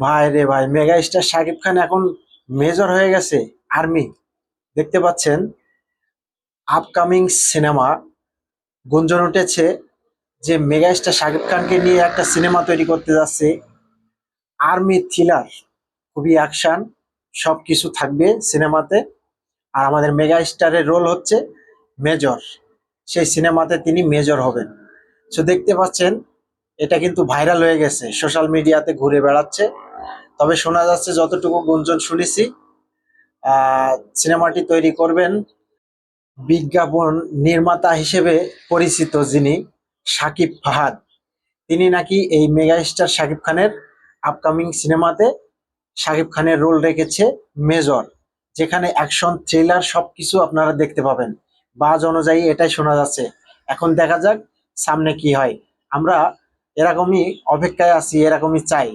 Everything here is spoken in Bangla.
ভাই রে ভাই মেগা স্টার শাকিব খান এখন মেজর হয়ে গেছে আর্মি দেখতে পাচ্ছেন? আপকামিং সিনেমা গুঞ্জন উঠেছে যে মেগা স্টার শাকিব খানকে নিয়ে একটা সিনেমা তৈরি করতে যাচ্ছে। আর্মি থ্রিলার খুবই অ্যাকশন সব কিছু থাকবে সিনেমাতে আর আমাদের মেগা স্টারের রোল হচ্ছে মেজর সেই সিনেমাতে তিনি মেজর হবেন। সো দেখতে পাচ্ছেন, এটা কিন্তু ভাইরাল হয়ে গেছে সোশ্যাল মিডিয়াতে ঘুরে বেড়াচ্ছে। তবে শোনা যাচ্ছে যতটুকু গুঞ্জন শুনেছি সিনেমাটি তৈরি করবেন বিজ্ঞাপন নির্মাতা হিসেবে পরিচিত যিনি সাকিব ফাহাদ। তিনি নাকি এই মেগা স্টার শাকিব খানের আপকামিং সিনেমাতে শাকিব খানের রোল রেখেছে মেজর, যেখানে অ্যাকশন, থ্রিলার সবকিছু আপনারা দেখতে পাবেন। বাজ অনুযায়ী এটাই শোনা যাচ্ছে। এখন দেখা যাক সামনে কি হয়। আমরা এরকমই অপেক্ষায় আছি, এরকমই চাই।